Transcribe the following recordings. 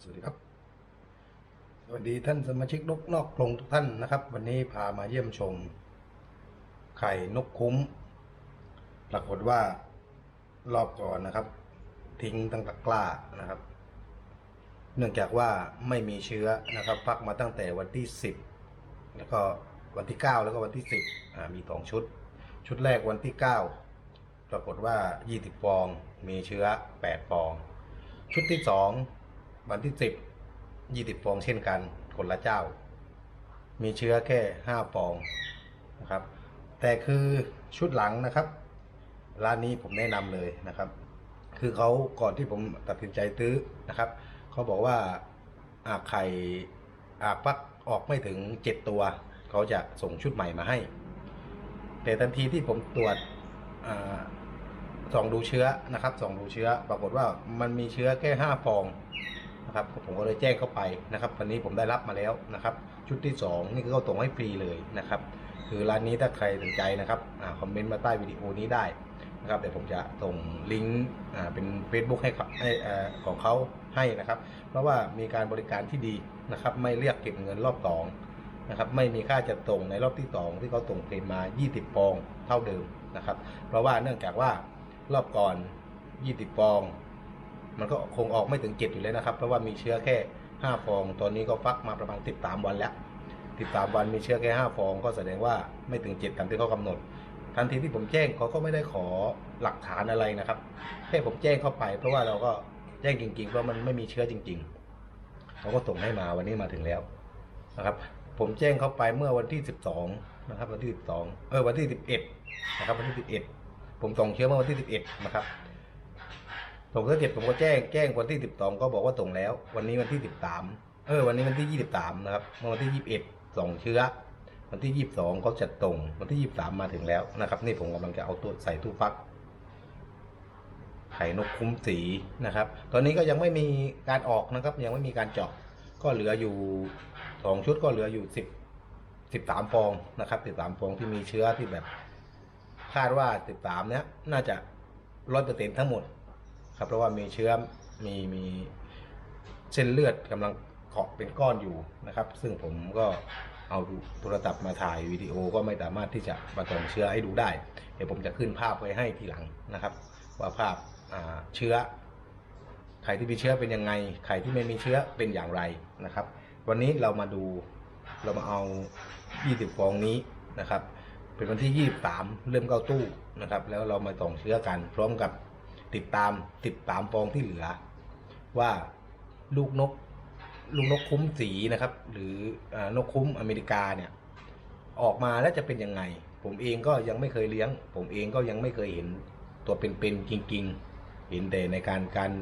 สวัสดีครับ สวัสดีท่านสมาชิกนกนอกกรงทุกท่านนะครับ วันนี้พามาเยี่ยมชม ไข่นกคุ้ม ปรากฏว่ารอบก่อนนะครับ ทิ้งตั้งแต่กล้านะครับ เนื่องจากว่าไม่มีเชื้อนะครับพักมาตั้งแต่วันที่สิบแล้วก็วันที่เก้าแล้วก็วันที่สิบอ่ามีสองชุด ชุดแรกวันที่เก้าปรากฏว่ายี่สิบฟอง มีเชื้อแปดฟอง ชุดที่สอง วันที่สิบยี่สิบฟองเช่นกันคนละเจ้า มีเชื้อแค่ห้าฟองนะครับ แต่คือชุดหลังนะครับ ร้านนี้ผมแนะนำเลยนะครับ คือเขาก่อนที่ผมตัดสินใจซื้อนะครับเขาบอกว่าอาไข่อาปักออกไม่ถึงเจ็ดตัว เขาจะส่งชุดใหม่มาให้ แต่ทันทีที่ผมตรวจอ่าส่องดูเชื้อนะครับส่องดูเชื้อ ปรากฏว่ามันมีเชื้อแค่ห้าฟอง นะครับผมก็เลยแจ้งเข้าไปนะครับวันนี้ผมได้รับมาแล้วนะครับ ชุดที่สองนี่คือเขาส่งให้ฟรีเลยนะครับ คือร้านนี้ถ้าใครสนใจนะครับอาคอมเมนต์มาใต้วิดีโอนี้ได้นะครับเดี๋ยวผมจะส่งลิงก์อ่าเป็น Facebook ให้ขให้อ่าของเขาให้นะครับ เพราะว่ามีการบริการที่ดีนะครับ ไม่เรียกเก็บเงินรอบสองนะครับไม่มีค่าจัดส่งในรอบที่สองที่เขาส่งเพลงมา 20ฟองเท่าเดิมนะครับ เพราะว่าเนื่องจากว่ารอบก่อน 20ฟอง มันก็คงออกไม่ถึง7อยู่เลยนะครับ เพราะว่ามีเชื้อแค่5ฟอง ตอนนี้ก็ฟักมาประมาณ13วันแล้ว13วันมีเชื้อแค่5ฟอง ก็แสดงว่าไม่ถึง7ตามที่เขากำหนด ทันทีที่ผมแจ้งเขาก็ไม่ได้ขอหลักฐานอะไรนะครับแค่ผมแจ้งเข้าไป เพราะว่าเราก็แจ้งจริงๆเพราะมันไม่มีเชื้อจริง ๆเขาก็ส่งให้มาวันนี้มาถึงแล้วนะครับผมแจ้งเข้าไปเมื่อวันที่ 12 นะครับ วันที่ 12 เออวันที่ 11 นะครับ วันที่ 11 ผมส่งเชื้อเมื่อวันที่ 11 นะครับ ส่งเสร็จผมก็แจ้งแจ้งวันที่12ก็บอกว่าส่งแล้ว วันนี้วันที่13เออวันนี้วันที่23นะครับเมื่อวันที่21ส่งเชื้อ วันที่22เขาจัดส่งวันที่23มมาถึงแล้วนะครับ นี่ผมกำลังจะเอาตัวใส่ตู้ฟักไข่นกคุ้มสีนะครับ ตอนนี้ก็ยังไม่มีการออกนะครับ ยังไม่มีการเจาะก็เหลืออยู่สองชุดก็เหลืออยู่สิบสิบสามฟองนะครับสิบสามฟองที่มีเชื้อที่แบบ คาดว่าสิบสามเนี้ยน่าจะร้อยเปอร์เซ็นทั้งหมด ครับเพราะว่ามีเชื้อมีมีเส้นเลือดกำลังเกาะเป็นก้อนอยู่นะครับ ซึ่งผมก็เอาโทรศัพท์มาถ่ายวิดีโอก็ไม่สามารถที่จะมาส่องเชื้อให้ดูได้ เดี๋ยวผมจะขึ้นภาพไว้ให้ทีหลังนะครับ ว่าภาพเชื้อไข่ที่มีเชื้อเป็นยังไงไข่ที่ไม่มีเชื้อเป็นอย่างไรนะครับ วันนี้เรามาดูเรามาเอา 20ฟองนี้นะครับ เป็นวันที่ 23 เริ่มเข้าตู้นะครับ แล้วเรามาส่องเชื้อกันพร้อมกับ ติดตามติดตามฟองที่เหลือ ว่าลูกนก ลูกนกคุ้มสีนะครับ หรืออนกคุ้มอเมริกาเนี่ย ออกมาแล้วจะเป็นยังไง ผมเองก็ยังไม่เคยเลี้ยง ผมเองก็ยังไม่เคยเห็นตัวเป็นๆจริง ๆ เห็นแต่ในการการ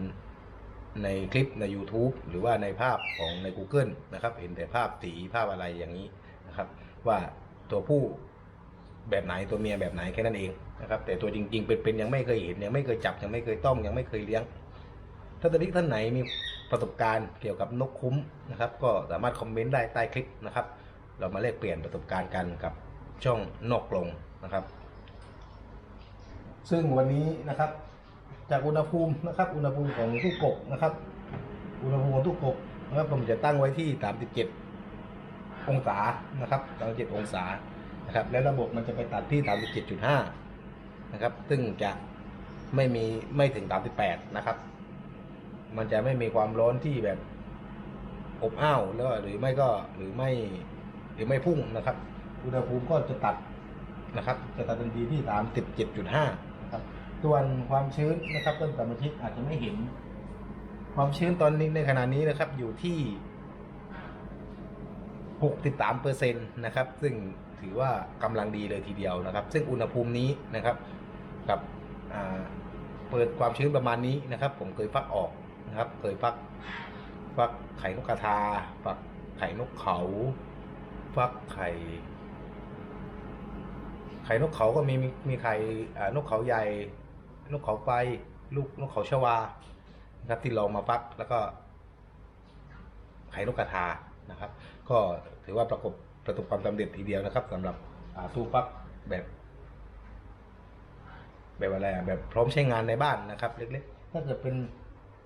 ในคลิปใน YouTube หรือว่าในภาพของใน Google นะครับ เห็นแต่ภาพสีภาพอะไรอย่างนี้นะครับ ว่าตัวผู้ แบบไหนตัวเมียแบบไหนแค่นั้นเองนะครับแต่ตัวจริง ๆ เป็นๆยังไม่เคยเห็นยังไม่เคยจับยังไม่เคยต้มยังไม่เคยเลี้ยง ถ้าตอนนี้ท่านไหนมีประสบการณ์เกี่ยวกับนกคุ้มนะครับ ก็สามารถคอมเมนต์ได้ใต้คลิปนะครับ เรามาแลกเปลี่ยนประสบการณ์กันกับช่องนอกลงนะครับ ซึ่งวันนี้นะครับ จากอุณหภูมินะครับ อุณหภูมิของตู้กบนะครับ อุณหภูมิของตู้กบนะครับผมจะตั้งไว้ที่ 37 องศานะครับ37องศา นะครับแล้วระบบมันจะไปตัดที่ 37.5 นะครับ ซึ่งจะไม่มีไม่ถึง 38 นะครับ มันจะไม่มีความร้อนที่แบบอบอ้าวแล้วหรือไม่ก็หรือไม่หรือไม่พุ่งนะครับ อุณหภูมิก็จะตัดนะครับ จะตัดทันทีที่ 37.5 นะครับ ส่วนความชื้นนะครับต้นสมาชิกอาจจะไม่เห็น ความชื้นตอนนี้ในขณะนี้นะครับอยู่ที่ 63เปอร์เซ็นต์นะครับ ซึ่ง ถือว่ากำลังดีเลยทีเดียวนะครับ ซึ่งอุณหภูมินี้นะครับกับเปิดความชื้นประมาณนี้นะครับ ผมเคยฟักออกนะครับ เคยฟักฟักไข่นกกระทา ฟักไข่นกเขา ฟักไข่ ไข่นกเขาก็มีมีมีไข่นกเขาใหญ่ นกเขาไฟลูกนกเขาชวานะครับที่ลองมาฟักแล้วก็ไข่นกกระทานะครับ ก็ถือว่าประกบ ประสบความสำเร็จทีเดียวนะครับสำหรับตู้ฟักแบบ แบบอะไรอะแบบพร้อมใช้งานในบ้านนะครับ เล็กๆ ถ้าเกิดเป็น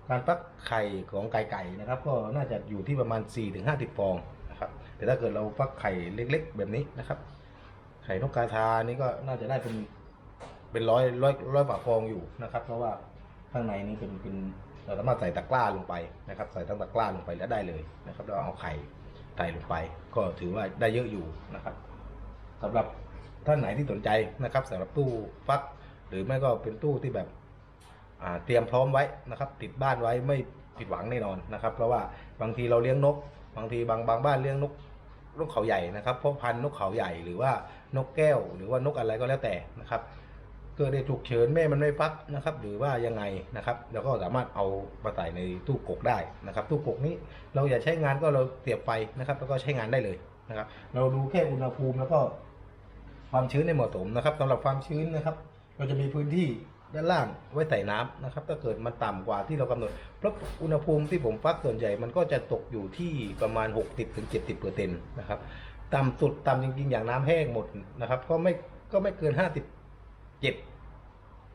การฟักไข่ของไก่ไก่นะครับ ก็น่าจะอยู่ที่ประมาณ 4-50 ฟองนะครับ แต่ถ้าเกิดเราฟักไข่เล็ก ๆ แบบนี้นะครับ ไข่นกกาทานี่ก็น่าจะได้เป็นเป็นร้อยร้อยร้อยฝาฟองอยู่นะครับ เพราะว่าข้างในนี่เป็นเป็นเราสามารถใส่ตะกร้าลงไปนะครับ ใส่ตั้งตะกร้าลงไปแล้วได้เลยนะครับแล้วเอาไข่ ใส่ลงไป ก็ถือว่าได้เยอะอยู่นะครับสำหรับท่านไหนที่สนใจนะครับสำหรับตู้ฟัก หรือไม่ก็เป็นตู้ที่แบบเตรียมพร้อมไว้นะครับ ติดบ้านไว้ไม่ผิดหวังแน่นอนนะครับ เพราะว่าบางทีเราเลี้ยงนก บางทีบางบางบ้านเลี้ยงนกนกเขาใหญ่นะครับเพราะพันนกเขาใหญ่หรือว่านกแก้ว หรือว่านกอะไรก็แล้วแต่นะครับ เกิดได้ถูกเฉินแม่มันไม่ฟักนะครับ หรือว่ายังไงนะครับเราก็สามารถเอามาใส่ในตู้กกได้นะครับ ตู้กกนี้เราอย่าใช้งานก็เราเสียบไฟนะครับ แล้วก็ใช้งานได้เลยนะครับ เราดูแค่อุณหภูมิแล้วก็ความชื้นในเหมาะสมนะครับสำหรับความชื้นนะครับ เราจะมีพื้นที่ด้านล่างไว้ใส่น้ำนะครับ ถ้าเกิดมันต่ำกว่าที่เรากำหนด เพราะอุณหภูมิที่ผมฟักส่วนใหญ่มันก็จะตกอยู่ที่ประมาณ 60-70%ถึง70เปอร์เซ็นต์นะครับต่ำสุดต่ำจริงๆ อย่างน้ำแห้งหมดนะครับ ก็ไม่ก็ไม่เกิน57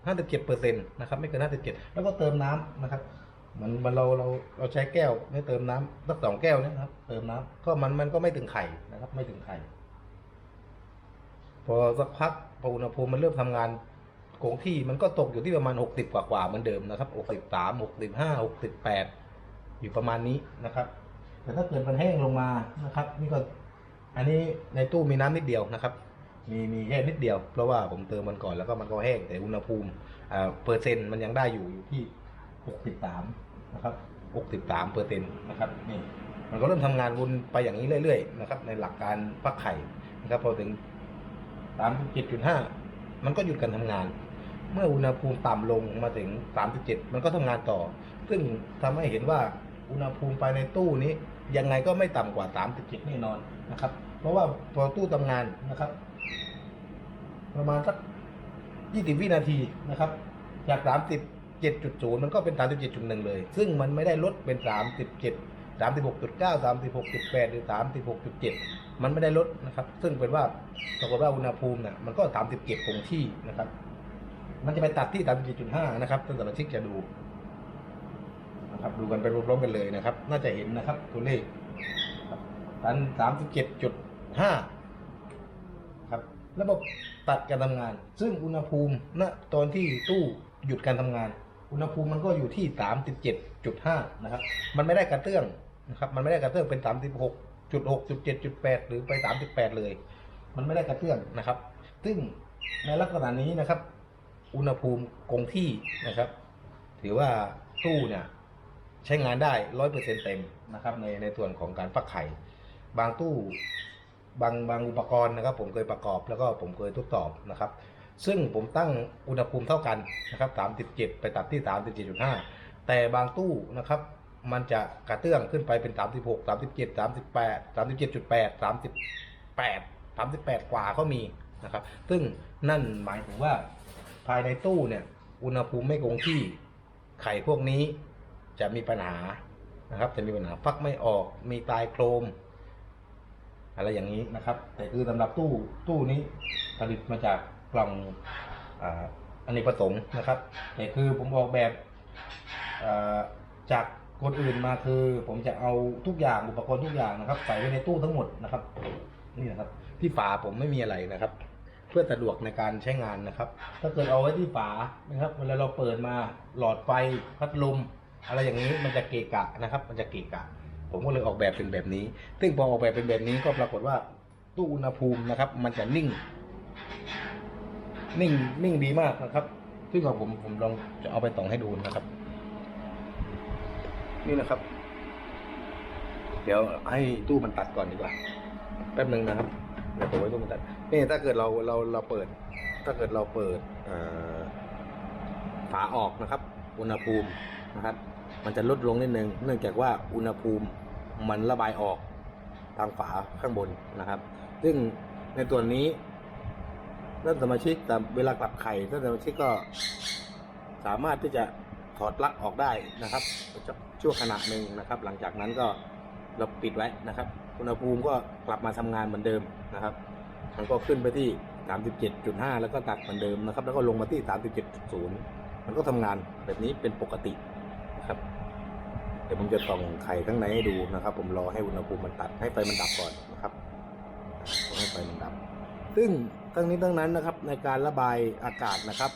57เปอร์เซ็นต์นะครับไม่เกิน 57 แล้วก็เติมน้ำนะครับเหมันมันเราเราเราใช้แก้วไม่เติมน้ำสักสองแก้วเนยนะครับ เติมน้ำก็มันมันก็ไม่ถึงไข่นะครับ ไม่ถึงไข่พอสักพักพออุณหภูมิมันเริ่มทำงานคงที่มันก็ตกอยู่ที่ประมาณ 60 กว่ากว่าเหมือนเดิมนะครับ63 65 68 อยู่ประมาณนี้นะครับ แต่ถ้าเกิดมันแห้งลงมานะครับ นี่ก็อันนี้ในตู้มีน้ำนิดเดียวนะครับ มีมีแค่นิดเดียว เพราะว่าผมเติมมันก่อนแล้วก็มันก็แห้งแต่อุณหภูมิอ่าเปอร์เซ็นต์มันยังได้อยู่อยู่ที่ 63 นะครับ 63เปอร์เซ็นต์นะครับนี่มันก็เริ่มทำงานวนไปอย่างนี้เรื่อยๆนะครับในหลักการฟักไข่นะครับพอถึง 37.5 มันก็หยุดการทำงาน เมื่ออุณหภูมิต่ำลงมาถึง 37 มันก็ทำงานต่อ ซึ่งทำให้เห็นว่าอุณหภูมิภายในตู้นี้ยังไงก็ไม่ต่ำกว่า 37 แน่นอนนะครับ เพราะว่าพอตู้ทำงานนะครับ ประมาณสักยี่สิบวินาทีนะครับ จากสามสิบเจ็ดจุดศูนย์มันก็เป็นสามสิบเจ็ดจุดหนึ่งเลย ซึ่งมันไม่ได้ลดเป็นสามสิบเจ็ดสามสิบหกจุดเก้าสามสิบหกจุดแปดหรือสามสิบหกจุดเจ็ดมันไม่ได้ลดนะครับ ซึ่งเป็นว่าปรากฏว่าอุณหภูมิน่ะมันก็สามสิบเจ็ดคงที่นะครับ มันจะไปตัดที่สามสิบเจ็ดจุดห้านะครับท่านสมาชิกจะดูนะครับ ดูกันไปพร้อมๆกันเลยนะครับ น่าจะเห็นนะครับ ตัวเลขตันสามสิบเจ็ดจุดห้า ระบบตัดการทำงาน ซึ่งอุณหภูมิณตอนที่ตู้หยุดการทำงาน อุณหภูมิมันก็อยู่ที่ 37.5 นะครับ มันไม่ได้กระเตื้องนะครับ มันไม่ได้กระเตื้องเป็น 36.6 7 8 หรือไป 38 เลย มันไม่ได้กระเตื้องนะครับ ซึ่งในลักษณะนี้นะครับ อุณหภูมิคงที่นะครับ ถือว่าตู้เนี่ยใช้งานได้ร้อยเปอร์เซ็นเต็มนะครับในในส่วนของการฟักไข่ บางตู้ บางบางอุปกรณ์นะครับผมเคยประกอบแล้วก็ผมเคยทดสอบนะครับ ซึ่งผมตั้งอุณหภูมิเท่ากันนะครับ37 ไปตัดที่ 37.5 แต่บางตู้นะครับมันจะกระเตื้องขึ้นไปเป็น 36 37 38 37.8 38 38 กว่าก็มีนะครับ ซึ่งนั่นหมายถึงว่าภายในตู้เนี่ยอุณหภูมิไม่คงที่ไข่พวกนี้จะมีปัญหานะครับ จะมีปัญหาฟักไม่ออกมีตายโครม อะไรอย่างนี้นะครับ แต่คือสำหรับตู้ตู้นี้ผลิตมาจากกล่องอันนี้ประสงค์นะครับ แต่คือผมออกแบบจากคนอื่นมาคือ ผมจะเอาทุกอย่างอุปกรณ์ทุกอย่างนะครับ ใส่ไว้ในตู้ทั้งหมดนะครับ นี่นะครับ ที่ฝาผมไม่มีอะไรนะครับ เพื่อสะดวกในการใช้งานนะครับ ถ้าเกิดเอาไว้ที่ฝานะครับเวลาเราเปิดมาหลอดไฟพัดลมอะไรอย่างนี้มันจะเกะกะนะครับ มันจะเกะกะ ผมก็เลยออกแบบเป็นแบบนี้ ซึ่งพอออกแบบเป็นแบบนี้ก็ปรากฏว่าตู้อุณหภูมินะครับ มันจะนิ่ง นิ่งนิ่งดีมากนะครับ ซึ่งผมผมลองจะเอาไปต่องให้ดูนะครับ นี่นะครับ เดี๋ยวให้ตู้มันตัดก่อนดีกว่า แป๊บหนึ่งนะครับเดี๋ยวผมไว้ตู้มันตัด นี่ถ้าเกิดเราเราเราเปิด ถ้าเกิดเราเปิดฝาออกนะครับ อุณหภูมินะครับ มันจะลดลงนิดนึง เนื่องจากว่าอุณหภูมิ มันระบายออกทางฝาข้างบนนะครับ ซึ่งในตัวนี้ท่านสมาชิกแต่เวลากลับไข่ท่านสมาชิกก็สามารถที่จะถอดปลั๊กออกได้นะครับชั่วขณะหนึ่งนะครับ หลังจากนั้นก็เราปิดไว้นะครับอุณหภูมิก็กลับมาทำงานเหมือนเดิมนะครับ มันก็ขึ้นไปที่ 37.5 แล้วก็ตัดเหมือนเดิมนะครับ แล้วก็ลงมาที่ 37.0 มันก็ทำงานแบบนี้เป็นปกตินะครับ เดี๋ยวผมจะส่องไข่ข้างในให้ดูนะครับ ผมรอให้อุณหภูมิมันตัดให้ไฟมันดับก่อนนะครับให้ไฟมันดับ ซึ่งทั้งนี้ทั้งนั้นนะครับในการระบายอากาศนะครับ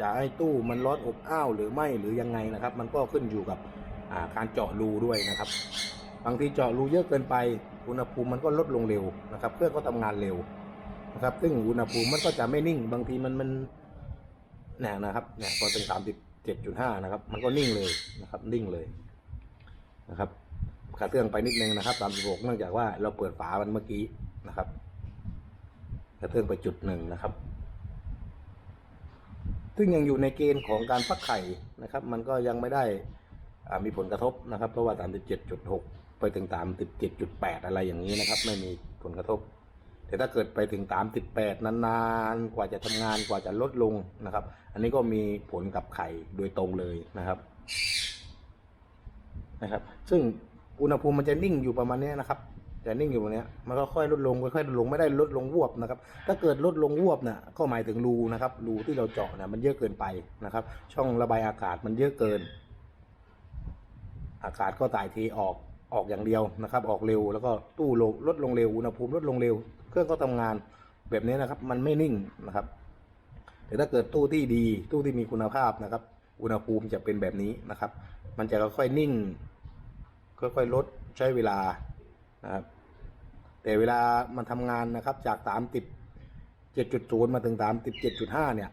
จะให้ตู้มันร้อนอบอ้าวหรือไม่หรือยังไงนะครับ มันก็ขึ้นอยู่กับาการเจาะรูด้วยนะครับ บางทีเจาะรูเยอะเกินไปอุณหภูมิมันก็ลดลงเร็วนะครับ เครื่องก็ทำงานเร็วนะครับ ซึ่งอุณหภูมิมันก็จะไม่นิ่ง บางทีมันมันเนี่ยนะครับเนี่ยพอถึงสามสิบเจ็ดจุดห้านะครับ มันก็นิ่งเลยนะครับ นิ่งเลย นะครับขาดเครื่องไปนิดนึงนะครับสามสิบหกเนื่องจากว่าเราเปิดฝามันเมื่อกี้นะครับกระเทืองไปจุดหนึ่งนะครับ ซึ่งยังอยู่ในเกณฑ์ของการฟักไข่นะครับ มันก็ยังไม่ได้อ่ามีผลกระทบนะครับ เพราะว่า 37.6 ไปถึง 37.8 อะไรอย่างนี้นะครับ ไม่มีผลกระทบ แต่ถ้าเกิดไปถึง 38 นานๆ กว่าจะทำงานกว่าจะลดลงนะครับ อันนี้ก็มีผลกับไข่โดยตรงเลยนะครับ นะครับ ซึ่งอุณหภูมิมันจะนิ่งอยู่ประมาณนี้นะครับจะนิ่งอยู่ตรงนี้มันก็ค่อยลดลงค่อยๆลดลงไม่ได้ลดลงวบนะครับ ถ้าเกิดลดลงวบเนี่ยก็หมายถึงรูนะครับรูที่เราเจาะเนี่ยมันเยอะเกินไปนะครับ ช่องระบายอากาศมันเยอะเกิน อากาศก็ถ่ายเทออกออกอย่างเดียวนะครับ ออกเร็วแล้วก็ตู้ลงลดลงเร็วอุณหภูมิลดลงเร็ว เครื่องก็ทำงานแบบนี้นะครับ มันไม่นิ่งนะครับ แต่ถ้าเกิดตู้ที่ดี ตู้ที่มีคุณภาพนะครับ อุณหภูมิจะเป็นแบบนี้นะครับ มันจะค่อยๆนิ่ง ค่อยๆลดใช้เวลานะครับแต่เวลามันทำงานนะครับจากสามสิบเจ็ดจุดศูนย์มาถึงสามสิบเจ็ดจุดห้าเนี่ย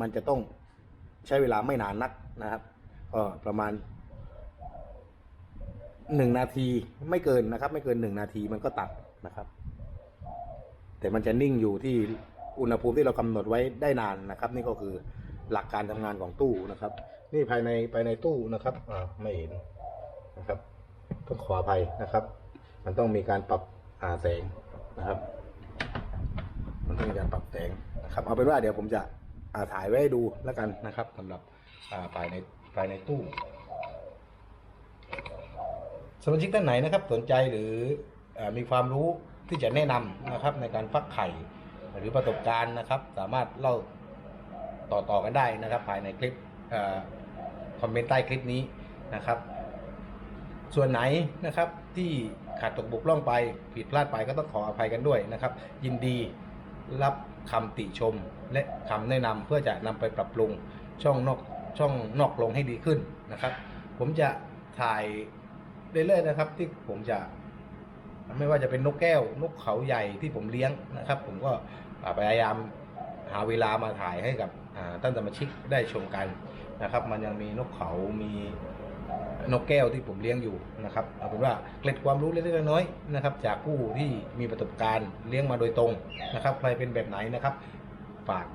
มันจะต้องใช้เวลาไม่นานนักนะครับก็ประมาณหนึ่งนาทีไม่เกินนะครับ ไม่เกินหนึ่งนาทีมันก็ตัดนะครับ แต่มันจะนิ่งอยู่ที่อุณหภูมิที่เรากำหนดไว้ได้นานนะครับ นี่ก็คือหลักการทำงานของตู้นะครับ นี่ภายในภายในตู้นะครับอ่าไม่เห็นนะครับต้องขออภัยนะครับ มันต้องมีการปรับอ่าแสงนะครับ มันต้องมีการปรับแสงนะครับ เอาเป็นว่าเดี๋ยวผมจะอ่าถ่ายไว้ให้ดูแล้วกันนะครับสำหรับอ่าภายในภายในตู้สมาชิกท่านไหนนะครับ สนใจหรืออมีความรู้ที่จะแนะนำนะครับ ในการฟักไข่หรือประสบการณ์นะครับ สามารถเล่าต่อๆกันได้นะครับ ภายในคลิป คอมเมนต์ใต้คลิปนี้นะครับ ส่วนไหนนะครับที่ขาดตกบกพร่องไปผิดพลาดไปก็ต้องขออภัยกันด้วยนะครับ ยินดีรับคำติชมและคำแนะนำเพื่อจะนำไปปรับปรุงช่องนอกช่องนอกลงให้ดีขึ้นนะครับ ผมจะถ่ายเรื่อยๆนะครับ ที่ผมจะ ไม่ว่าจะเป็นนกแก้วนกเขาใหญ่ที่ผมเลี้ยงนะครับ ผมก็พยายามหาเวลามาถ่ายให้กับท่านสมาชิกได้ชมกัน นะครับ มันยังมีนกเขามีนกแก้วที่ผมเลี้ยงอยู่นะครับเอาเป็นว่าเกล็ดความรู้เล็กๆน้อยๆนะครับ จากผู้ที่มีประสบการณ์เลี้ยงมาโดยตรงนะครับ ใครเป็นแบบไหนนะครับฝาก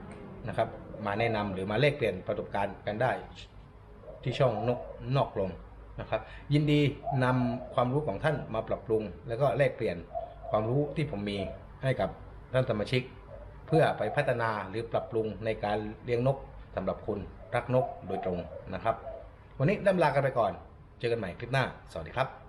นะครับ มาแนะนำหรือมาแลกเปลี่ยนประสบการณ์กันได้ ที่ช่องนกนอกลงนะครับ ยินดีนำความรู้ของท่านมาปรับปรุง แล้วก็แลกเปลี่ยนความรู้ที่ผมมีให้กับท่านสมาชิก เพื่อไปพัฒนาหรือปรับปรุงในการเลี้ยงนกสำหรับคุณ รักนกโดยตรงนะครับ วันนี้ดำลากันไปก่อน เจอกันใหม่คลิปหน้า สวัสดีครับ